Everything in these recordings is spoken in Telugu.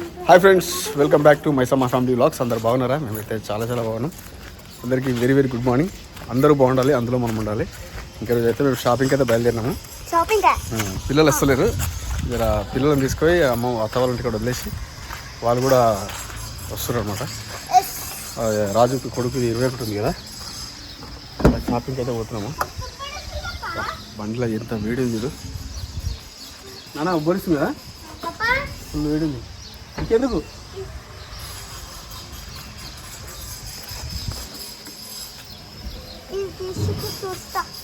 Hi friends welcome back to Maisamma family vlogs అందరు బాగున్నారా? మేమైతే చాలా చాలా బాగున్నాం. అందరికీ వెరీ వెరీ గుడ్ మార్నింగ్ అందరూ బాగుండాలి అందులో మనం ఉండాలి. ఇంకా రోజు అయితే మేము షాపింగ్కి అయితే బయలుదేరినాము. షాపింగ్ పిల్లలు వస్తలేరు. జర పిల్లలను తీసుకొని అమ్మ అత్త వాళ్ళ ఇంటికి వదిలేసి వాళ్ళు కూడా వస్తున్నారు అనమాట రాజు కొడుకు ఇరవై ఒకటి ఉంది కదా. షాపింగ్కి అయితే పోతున్నాము. బండిలో ఎంత వేడి ఉంది నాన్న ఉబ్బరిస్తుంది కదా? ఫుల్ వేడి ఉంది. ఇంకెందుకు?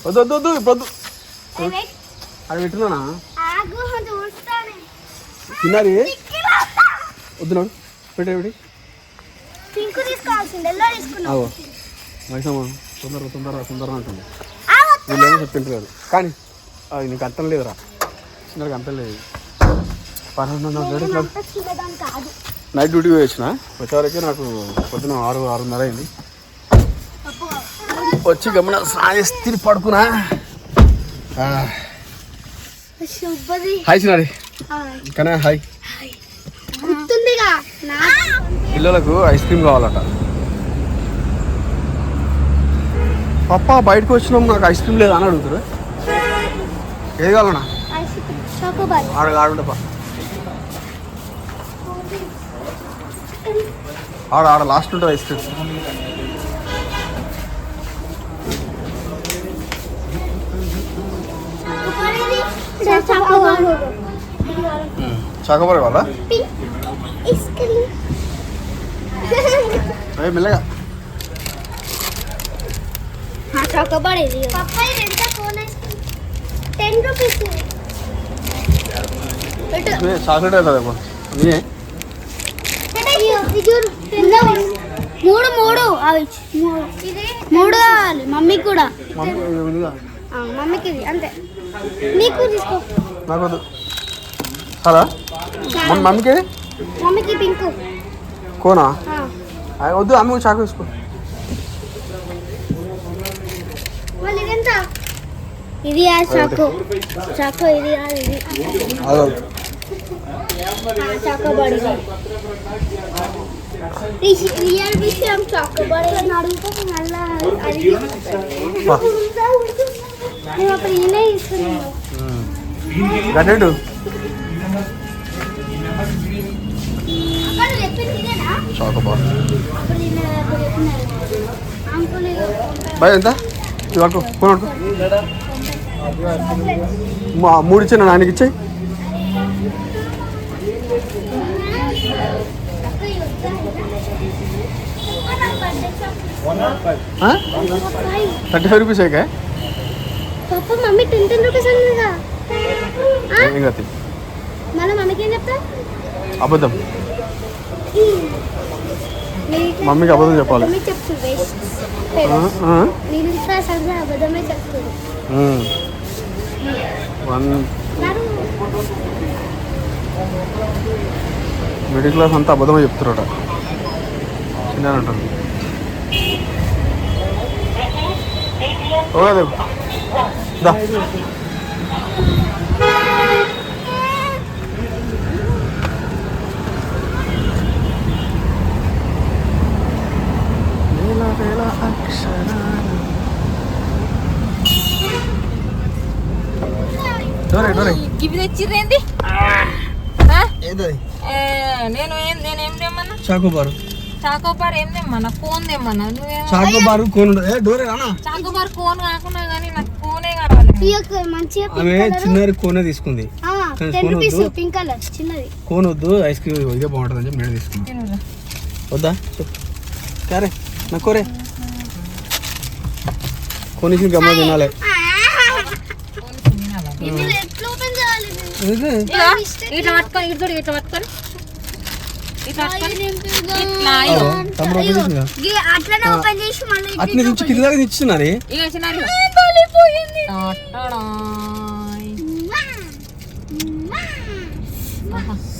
వద్దు వద్దు వద్దు ఇప్పుడు వద్దు. అది పెట్టినానా ఆగు చూస్తాను తిన్నారి? వద్దు నాడు పింక్ తీసుకోవాల్సింది ఎల్లో తీసుకున్నావు మైసమ్మ తొందరగా తొందరగా తొందరగా అంటుంది. వీళ్ళేమో చెప్తుంటారు. కానీ నీకు అర్థం లేదురా. చిన్నగా అర్థం లేదు. పన్నెండు రెడీ నేనంతా చిన్నదాన్ని కాదు. నైట్ డ్యూటీ వచ్చిన వచ్చేవరకే నాకు పొద్దున ఆరు ఆరున్నర అయింది. వచ్చి గమన స్నానం చేసి పడుకున్నా. ఆ, శుభది హాయ్ చిన్నారి కానీ హాయ్ పిల్లలకు ఐస్ క్రీమ్ కావాలట. పప్ప బయటకు వచ్చినాం నాకు ఐస్ క్రీమ్ లేదు అని అడుగుతారు ఏది కావాలన్నా? ఐస్ క్రీమ్ చాకోబార్ ఆడ ఆడుంటప్ప ఆడ ఆడ లాస్ట్ ఉంటుంది ఐస్ క్రీమ్ చాకోబార్ కావాలా? ఏ మెల్లగా. చాకోబార్ ఇది పప్పాయి ఎంత టెన్ రూపీస్ చాక్లెట్ అవుతుంది మూడు మూడు. అవి మూడు కావాలి. మమ్మీకి కూడా. మమ్మీకి ఇది అంతే. నీకు తీసుకో. మన మమ్మీకి? మమ్మీకి పింక్. కోనా? వద్దు అమ్మ చాకు ఇదెంత? ఇది ఆ చాకు. చాకు ఇది ఇది. చాకు బడి రియల్ విషయం చాకు బడి అని అడిగితే మళ్ళా అది వా. నేను అప్పుడు ఈయనే ఇస్తున్నాను గడ్డెడు అక్కడ చెప్పింది ఇదేనా చాకోబార్ అప్పుడు ఈయన అప్పుడు చెప్పినారు అంకుల్ బాయ్ ఎంత? ఇది ఫోన్ మా మూడు ఇచ్చాను ఆయనకి ఇచ్చాయి. థర్టీ ఫైవ్ రూపీస్ అయ్యాక పప్ప మమ్మీ టెన్ టెన్ రూపీస్ అన్నదిగా ఏం కాదు మళ్ళీ మమ్మీకి ఏం చెప్తా అబద్ధం మమ్మీకి అబద్ధం చెప్పాలి మిడిల్ క్లాస్ అంతా అబద్ధమే చెప్తారట చిన్న అంటారు ఓకే దేవ్. దా వేల వేల అక్షరాలు డోరే డోరే ఇవి తెచ్చిర్రేంది ఏది ఏ, నేను ఏం నేను తెమ్మన్నా? చాకోబారు చాకోబార్ ఏం తెమ్మన్నా ఫోన్ తెమ్మన్నా నువ్వేం చాకోబారు కోన్ ఏ డోరే రానా? చాకోబార్ ఫోన్ కాకుండా కానీ నాకు ఫోనే కావాలి. ఈ యొక్క మంచిగా ఆమె చిన్నది కోనే తీసుకుంది. కానీ టెన్ phone రూపీస్ వద్దు. పింక్ కలర్ చిన్నది. కోన్ వద్దు ఐస్ క్రీమ్ ఇదే బాగుంటుంది అని చెప్పి నేను తీసుకున్నాను తినురా. వద్దా? క్యారే నా కోరే. కొనిసి గమ్మ తినాలి. ఫోన్ తినాలా? ఇది ఎట్లా ఓపెన్ చేయాలి? ఇట్లా పట్టుకొని ఇటు చూడు, ఇట్లా పట్టుకొని. అట్నే దించి కింద దాకా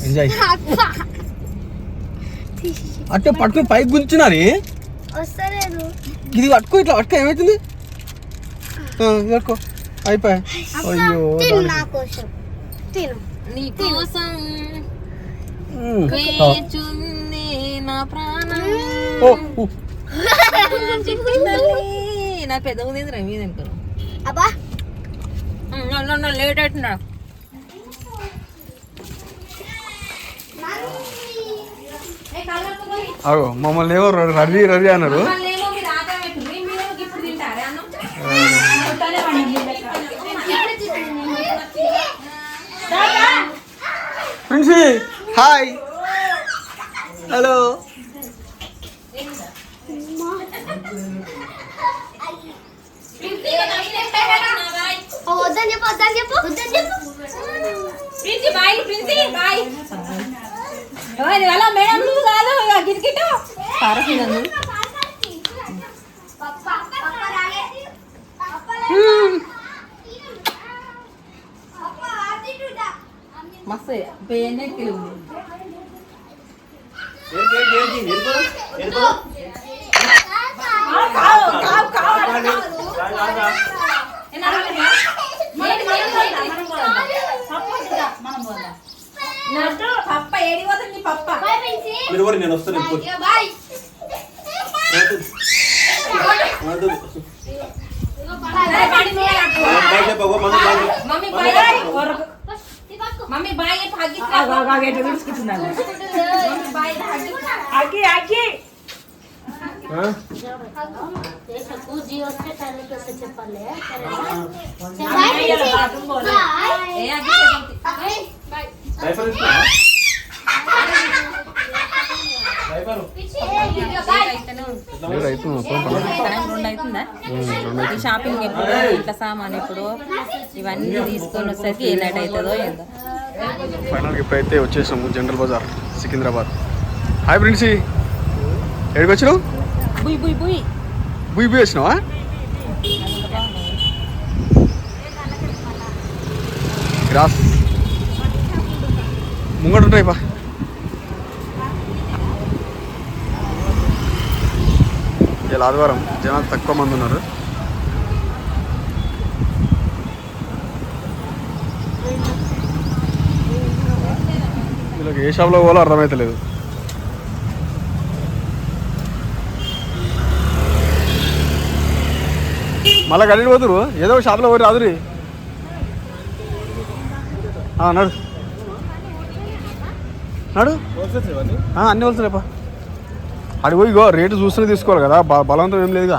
ఎంజాయ్. అట్టే పట్టుకుని పైకి గుంచున్నది వస్తలేదు. ఇది పట్టుకో ఇట్లా పట్టుకో ఏమవుతుంది పట్టుకో. అయిపోయా. అయ్యో నా కోసం. వేచుంది నా ప్రాణం. నా పెద్ద ఉంది మీద అబ్బా. లేట్ అవుతున్నాడు అగో మమ్మల్ని ఏమో రవి రవి అన్నారు. ప్రిన్సీ! హాయ్. హలో. వద్దని చెప్పు వద్దని చెప్పు వద్దని చెప్పు. Princy bye Princy bye. ఎవరి వల్ల మేడం నువ్వు కాదు ఇక గిరికిట పారసిందను పప్ప పప్ప రాలే పప్ప ఆతిటుడా మస్తు ఎన్నెక్కిలు పప్ప ఏడి పోతుంది పప్ప బాయ్ ప్రిన్సీ మీరు కూడా నేను వస్తాను ఇప్పుడు బాయ్ బాయ్ చెప్పవా మన బాయ్ మమ్మీ ఈ షాపింగ్ ఎప్పుడు ఇట్లా సామాన్ ఎప్పుడు ఇవన్నీ తీసుకొని వచ్చేసరికి ఏ లేట్ అవుతుందో ఏందో ఫైనల్గా ఇప్పుడైతే వచ్చేసాము జనరల్ బజార్ సికింద్రాబాద్. హాయ్ ప్రిన్సీ ఎక్కడికి వచ్చినావు? బుయ్ బుయ్ బుయ్. బుయ్ బుయ్ వచ్చినావా గ్రాస్. ముంగట ఉంటాయి పా ఇలా ఆదివారం జనాలు తక్కువ మంది ఉన్నారు. ఏ షాప్లో పోవాలో అర్థమవుతలేదు మళ్ళీ గడిని పోతురు ఏదో ఒక షాప్లో పోయి రాదురి. నడు. నడు. అన్నీ వెళ్తున్నాయిపా అడిగి పోయి ఇగో రేటు చూస్తూనే తీసుకోవాలి కదా. బలవంతం ఏం లేదుగా.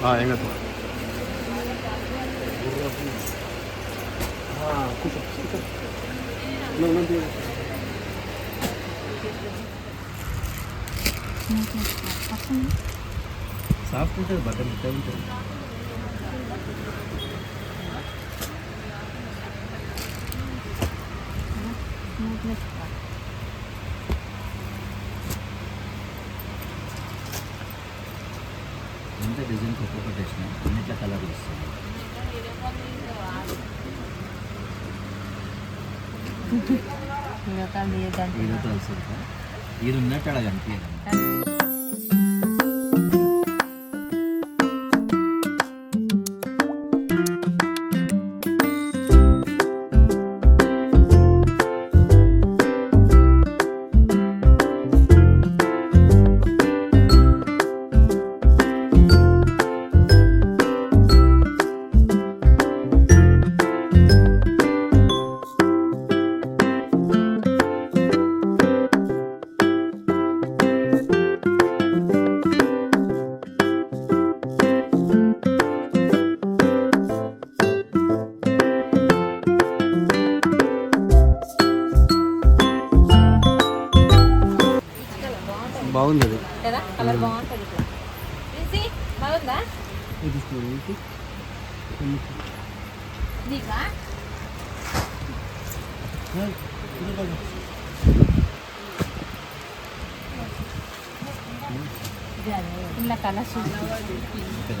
పోయినా చూస్తుంది ఎంత ఇష్టం పడుతున్నావు ఆ, ఏం కదా సాఫ్ట్ ఉంటుంది బట్టలు ఇట్లా ఉంటుంది ఎంత డిజైన్ ఒక్కొక్కటి వచ్చిన అన్నిట్ల కలర్ వస్తుంది వీడియో తెలుసు ఇది ఉన్నట్టు అలా కనిపించదు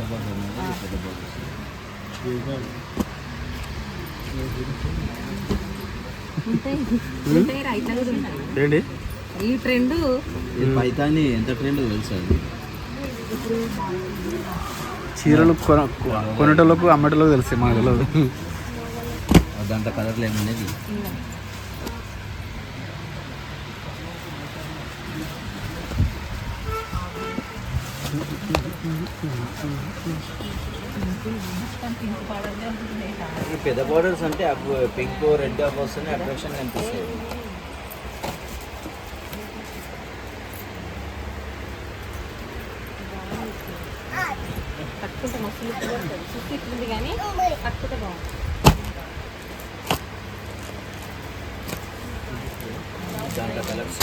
కూడా ఉంటాయి ఏంటి? ఈ ట్రెండ్. ఈ పైతాని ఎంత ట్రెండ్ తెలుసా అది? చీరలు కొన కొనేటోళ్ళకు అమ్మటోళ్ళకు తెలుసు మనకు తెలియదు దాంట్లో కలర్లు ఏమనేది ఈ పెద్ద బార్డర్స్ అంటే పింక్ రెడ్ అవి వస్తున్నాయి అట్రాక్షన్ కనిపిస్తాయి. కట్టుకుంటే మస్తు లుక్ పడుతుంది చుట్టూ ఇట్లుంది కానీ కట్టుకుంటే బాగుంది. దాంట్లో కలర్స్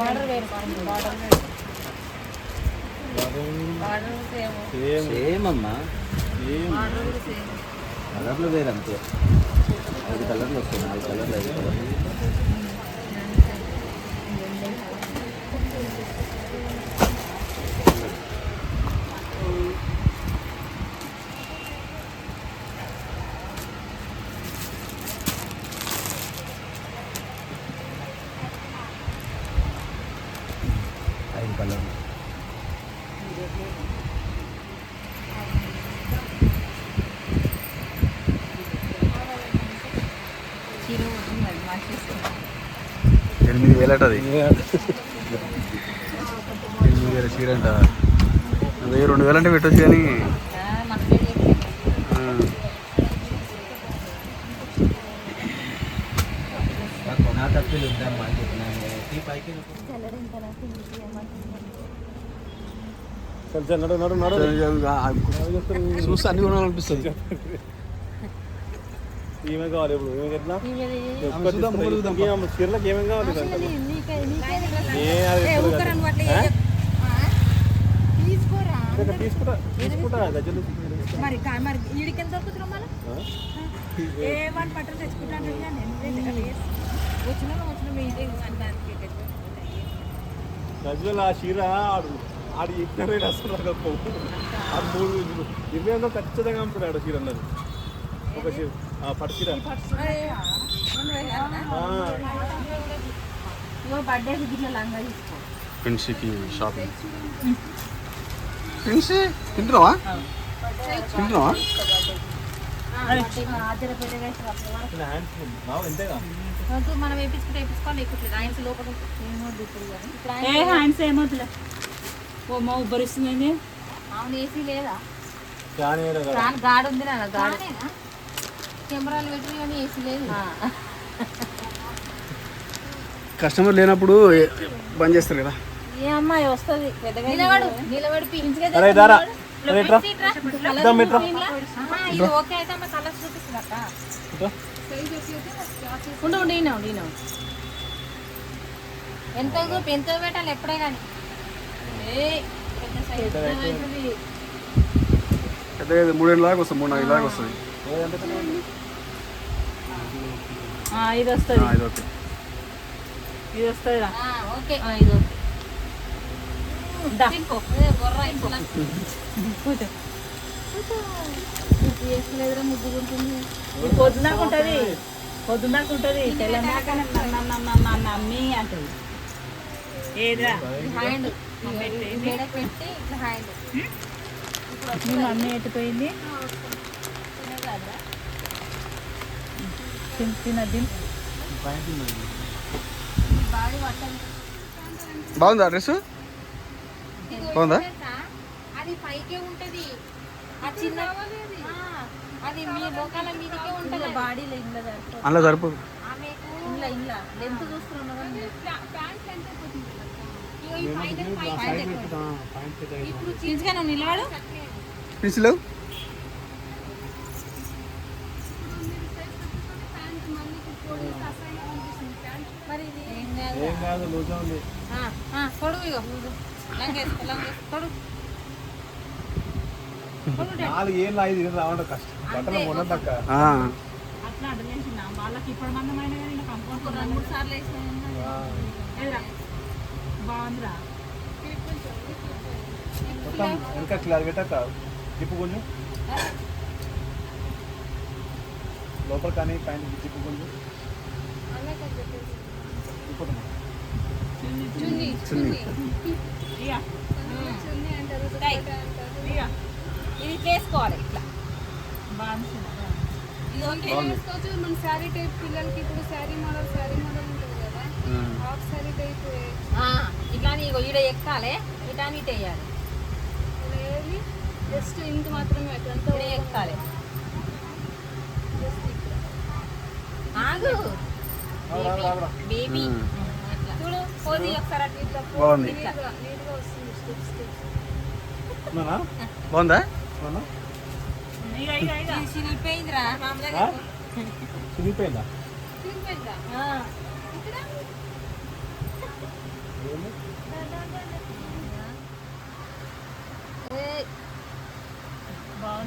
బార్డర్ వేరు బార్డర్ వేరు. సేమ్ సేమ్ అమ్మా బార్డర్ కూడా సేమ్ కలర్లు వేరు అంతే ఐదు కలర్లు వస్తాయి ఐదు కలర్లు ఐదు కలర్లు ఐదు కలర్లు చీర ఉంటుంది అది మార్చేస్తుంది అది? ఎనిమిది వేల చీర అంట. అదే రెండు వేలు అంటే పెట్టొచ్చు కానీ. చూస్తే అన్ని కొనాలనిపిస్తుంది. ఏమేం కావాలి ఇప్పుడు? ఎట్లా చీరలకు ఏమేం కావాలి? తీసుకుంటా తీసుకుంటా. గజ్జలు. మరి మరి తెచ్చుకుంటాను వచ్చిన వచ్చిన మీ దానికి గజ్జలు చీర ఆడు ఆడు అసలు మూడు ఇరవై వందలు ఖచ్చితంగా చీర అన్నది. ఒక చీర. ఆ పట్టు చీర ఆ, బర్త్డే గిట్ల లంగా తీసుకో. పెన్సీకి షాపింగ్. పెన్సీ తింటున్నావా? తింటున్నావా? హ్యాండ్స్ మనం వేపించుకుంటే వేపించుకోవాలి లేకపోతే ఆయనకి లోపల ఏమొద్దు ఇప్పుడు కానీ. ఇప్పుడు ఆయన- ఏ హ్యాండ్స్ ఏమవుతులే ఓ మా ఉబ్బరిస్తుంది అవును ఏసీ లేదా? గాడ్ ఉంది నా గాడ్. కెమెరాలు పెట్టి కానీ ఏసీ లేదు. కస్టమర్ లేనప్పుడు బంద్ చేస్తారు కదా. ఏ అమ్మాయి వస్తుంది? పెద్దగా నిలబడు నిలబడి అరే దారా. ఇద్దాం ఇది ఓకే అయితే ఆమె కలర్స్ చూపిస్తుంది అక్క. ఉండు ఉండు ఈయన ఉండు ఈయన. ఉండు. ఎంత చూపి ఎంత పెట్టాలి ఎప్పుడే కానీ. ఏ పెద్ద మూడేళ్ళ దాకా వస్తుంది మూడు నాలుగు దాకా వస్తుంది. ఇది వస్తుంది. ఇది ఓకే. ఇది ఓకే. ఓకే. ముద్దు ఉంటుంది ఇది పొద్దునాక ఉంటుంది. అంటుంది. ఏదిరా? హ్యాండ్ మెడకు పెట్టి ఇట్లా హ్యాండ్ మీ మమ్మీ ఎట్టిపోయింది బాడీ బాగుందా డ్రెస్ బాగుందా? అది పైకే ఉంటది. ఆ చిన్న ఆ, అది మీ మోకాల మీదకే ఉంటది. బాడీలో ఇంట్లో అందులో సరిపోదు. ఇంట్లో ఇంట్లో లెంత్ చూస్తున్నావు ఇప్పుడు చీజ్గా నువ్వు నిలబడు. పెన్సిల్? ఏం కాదు లూజా ఉంది. ఆ, ఆ, తొడుగు ఇగో. లంగేసుకో లంగేసుకో తొడుగు తొడుగు డాడీ. నాలుగు ఏళ్ళు ఐదు ఏళ్ళు రావడం కష్టం. బట్టలు అట్లా అడ్డలేసిన వాళ్ళకి ఇప్పుడు మందమైన కానీ ఇంకా కంపౌండ్ రెండు మూడు సార్లు వేసినా ఎదురా బాగుందిరా. మొత్తం వెనక క్లియర్ పెట్టక జిప్పు కొంచెం. లోపల కానీ పైన జిప్పు కొంచెం. ఇప్పుడు చున్నీ ఇది చేసుకోవాలి ఇట్లా. బాగుంది. ఇది ఓకే వేసుకోవచ్చు. మన శారీ టైప్ పిల్లలకి ఇప్పుడు శారీ మోడల్ శారీ మోడల్ ఉంటుంది కదా. హాఫ్ శారీ టైప్ ఆ, ఇట్లాని ఇగో ఈడ ఎక్కాలి ఇటాని ఇటు వేయాలి ఏది? జస్ట్ ఇంత మాత్రమే అక్కడంతా ఈడ ఎక్కాలి. ఆగు. బేబీ ఉమ్. చూడు పోది ఒకసారి అటు ఇట్లా పో. బాగుంది. బాగుందా? చిరిగిపోయిందా.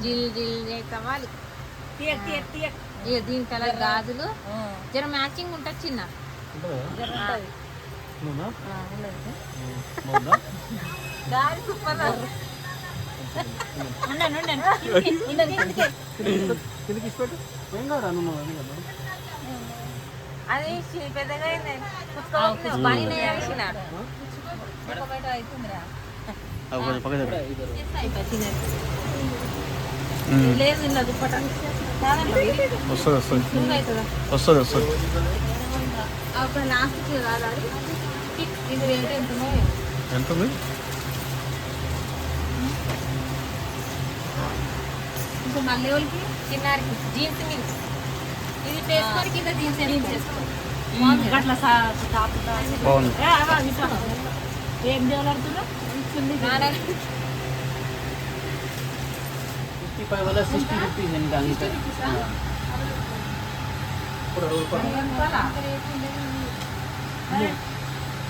జిల్ జిల్ కావాలి దీని కలర్ గాజులు. జర మ్యాచింగ్ ఉంటుంది చిన్న. కిందకి ఇచ్చి పెట్టు ఏం కాదు నువ్వు ఏం కాదు అది పెద్దగా వస్తుంది వస్తుంది వస్తుంది వస్తుంది ఎంత ఉంది ఇంకా మళ్ళీ వాళ్ళకి చిన్నారికి. జీన్స్ మిన్స్ ఇది వేసుకొని కింద జీన్స్ వేసుకో అట్లా తాపుతా బాగుంది. ఏ, అవ్వ, ఇట్లా. ఏం చేయాలంటున్నా ఫిఫ్టీ ఫైవ్ వల్ల సిక్స్టీ రూపీస్ ఇంకా అంతే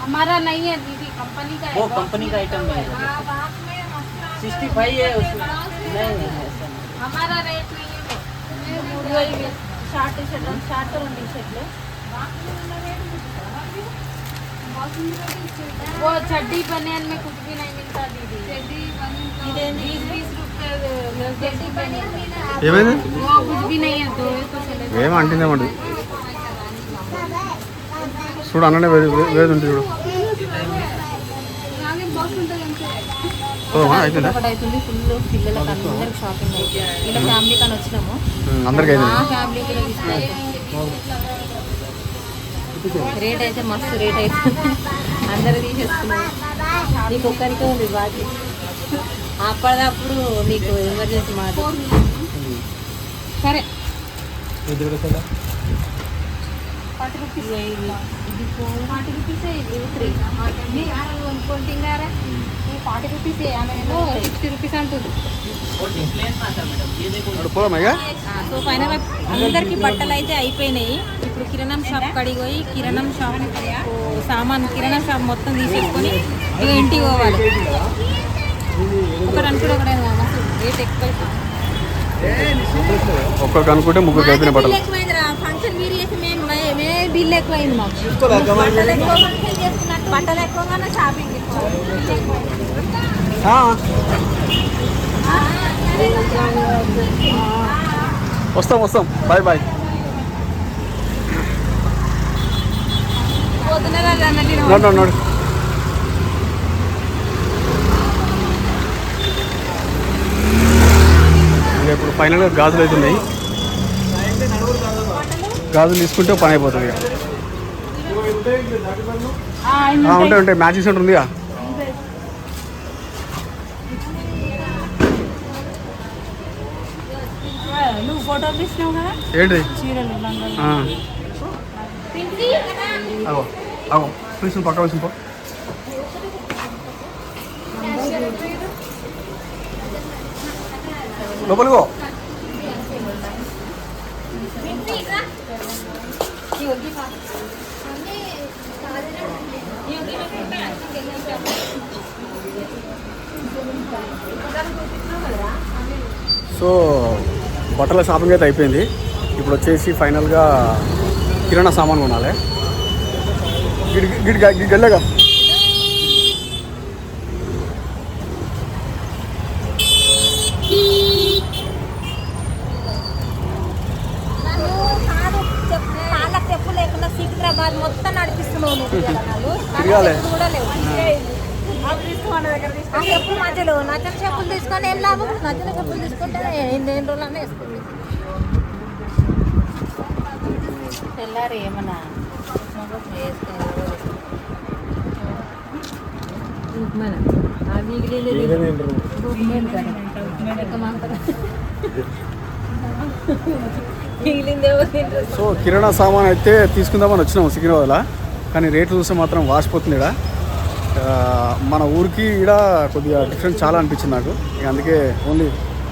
हमारा नहीं है दीदी कंपनी का वो कंपनी का आइटम है सिक्सटी फाइव है उसमें नहीं नहीं ऐसा नहीं हमारा रेट नहीं है షార్ట్ షర్ట్ షార్ట్ రెండు షర్ట్లు वो चड्डी बनियान में कुछ भी नहीं मिलता दीदी चड्डी बनियान बीस बीस रुपए चड्डी बनियान ఏమైంది वो कुछ भी नहीं है दो तो चले ఏమో అంటుందేమండి చూడు అన్ననే వేరు ఉంది చూడు. అందరికి రేట్ అయితే మస్తు రేట్ అయితే. అందరు తీసేసుకున్నారు. నీకు ఒక్కరికే ఉంది బాకీ. అప్పటిదప్పుడు మీకు ఎమర్జెన్సీ మాట. సరే. పది forty rupees three forty rupees sixty rupees అంటుంది. సో ఫైనల్ అందరికి బట్టలు అయితే అయిపోయినాయి. ఇప్పుడు కిరాణం షాప్ కడిగి పోయి కిరాణం షాప్ సామాన్ కిరాణం షాప్ మొత్తం తీసేసుకొని ఇక ఇంటికి పోవాలి. ఒకటి అనుకుంటే ఒకటే రేట్ ఎక్కువ అయిపోయింది. ఒక్కరికి అనుకుంటే ముగ్గురికి అయిపోయిన బట్టలు. ఎక్కువైందిరా ఫంక్షన్ మీరు చేసి మేము మేమే ఎక్కువైంది మాకు. బట్టలు ఎక్కువ చేసుకున్నట్టు బట్టలు ఎక్కువగానే షాపింగ్ ఎక్కువ. వస్తాం వస్తాం. Bye bye. నోడు ఇప్పుడు ఫైనల్గా గాజులు అవుతున్నాయి గాజులు తీసుకుంటే పని అయిపోతుంది ఉంటాయి. ఉంటాయి మ్యాచింగ్ సెంటర్ ఉందిగా. ఏంటి. అగో పక్క పో. లోపలిగో సో బట్టల షాపింగ్ అయితే అయిపోయింది. ఇప్పుడు వచ్చేసి ఫైనల్గా కిరాణా సామాన్ కొనాలి. గిడి గిడి గిడి గల్లగా కాళ్ళకి చెప్పు లేకుండా సికింద్రాబాద్ మొత్తం నడిపిస్తున్నావు నువ్వు ఇవాళ నాకు. తిరగాలి. కాళ్ళకి చెప్పులు కూడా లేవు. ఆ చెప్పులు మధ్యలో నచ్చిన చెప్పులు తీసుకొని ఏం లాభం? నచ్చిన చెప్పులు తీసుకుంటే ఎన్ని ఎన్ని రోజులు అన్నీ వేసుకుంది తెల్లారి ఏమన్నా సో కిరాణా సామాన్ అయితే తీసుకుందామని వచ్చినాము సికింద్రాబాద్లో కానీ రేట్లు చూస్తే మాత్రం వాసిపోతుంది ఇక్కడ మన ఊరికి ఇక్కడ కొద్దిగా డిఫరెన్స్ చాలా అనిపించింది నాకు. ఇక అందుకే ఓన్లీ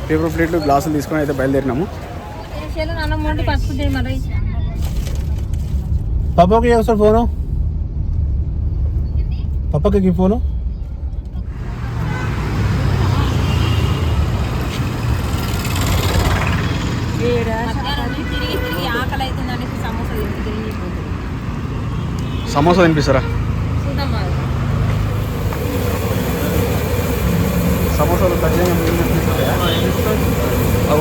పేపర్ ప్లేట్లు గ్లాసులు తీసుకొని అయితే బయలుదేరినాము. చేలు అన్నం వండి పసుపు మరి పాపాకి ఒకసారి ఫోను? పాపకి ఫోను సమోసా తినిపిస్తారా చూద్దాం మరి. సమోసాలు ఖచ్చితంగా మీరు తినిపిస్తారా? అవి అట్లా చేస్తారు వాళ్ళు అట్లా. అది తీసి టీత్ ఏవి హెడ్ ఏది head head head head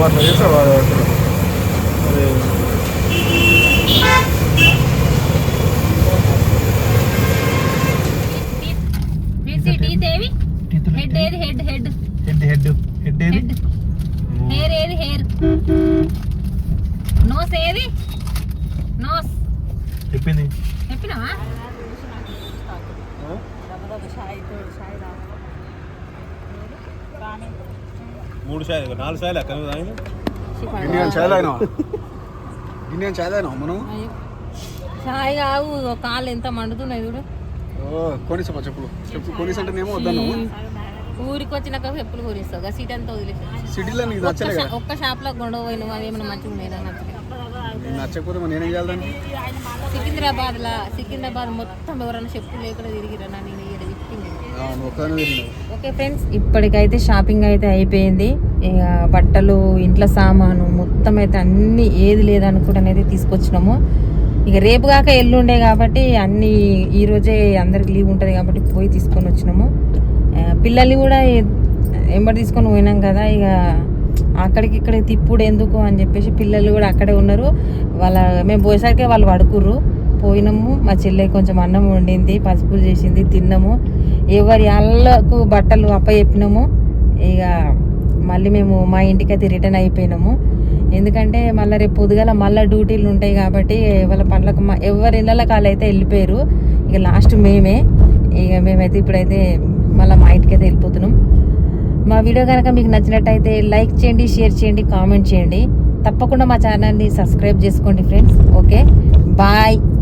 head ఏది? హెడ్ హెయిర్ ఏది? హెయిర్. నోస్ ఏది? నోస్. చెప్పింది. చెప్పినావా? మూడు సార్లు నాలుగు సార్లు అక్కడ తాగిన ఇండియన్ చాయ్ తాగినావా ఇండియన్ చాయ్ తాగినావా మనం చాయ్ కావు కాళ్ళు ఎంత మండుతున్నాయి చూడు. ఓ కొనిసా చెప్పులు. చెప్పు కొనిస్ అంటేనేమో వద్దన్నావు? ఊరికి వచ్చినాక చెప్పులు కొనిస్తావు సీట్ అంతా వదిలేసి సిటీలో నీకు ఒక్క నచ్చలే కదా? ఒక్క షాప్లో గొడవ అవి ఏమైనా మంచిగా నాకు నచ్చలేదు నచ్చకపోతే నేనేం చేయాలని సికింద్రాబాద్ లా సికింద్రాబాద్ మొత్తం ఎవరైనా చెప్పులు లేకుండా తిరిగిరన్నా నేను ఈడ తిప్పింది నువ్వు ఒక్కదానే తిరిగినావు ఓకే ఫ్రెండ్స్ ఇప్పటికైతే షాపింగ్ అయితే అయిపోయింది. ఇక బట్టలు ఇంట్లో సామాను మొత్తం అయితే అన్నీ ఏది లేదనుకుంటానైతే తీసుకొచ్చినాము. ఇక రేపు కాక ఎల్లుండే కాబట్టి అన్ని ఈరోజే అందరికి లీవ్ ఉంటుంది కాబట్టి పోయి తీసుకొని వచ్చినాము. పిల్లల్ని కూడా ఎ- ఎంబడి తీసుకొని పోయినాం కదా ఇక అక్కడికి ఇక్కడ తిప్పుడు ఎందుకు అని చెప్పేసి పిల్లలు కూడా అక్కడే ఉన్నారు. వాళ్ళ మేము పోయేసరికి వాళ్ళు పడుకుర్రు. పోయినాము మా చెల్లె కొంచెం అన్నం వండింది పసుపులు చేసింది తిన్నాము. ఎవరి అల్లకు బట్టలు అప్పచెప్పినాము ఇక మళ్ళీ మేము మా ఇంటికైతే రిటర్న్ అయిపోయినాము. ఎందుకంటే మళ్ళీ రేపు పొద్దుగల మళ్ళీ డ్యూటీలు ఉంటాయి కాబట్టి వాళ్ళ పనులకు మా ఎవరి ఇళ్ళ కాలైతే అయితే వెళ్ళిపోయారు. ఇక లాస్ట్ మేమే. ఇక మేమైతే ఇప్పుడైతే మళ్ళీ మా ఇంటికైతే వెళ్ళిపోతున్నాం. మా వీడియో కనుక మీకు నచ్చినట్టయితే లైక్ చేయండి షేర్ చేయండి కామెంట్ చేయండి. తప్పకుండా మా ఛానల్ని సబ్స్క్రైబ్ చేసుకోండి ఫ్రెండ్స్. ఓకే? బాయ్.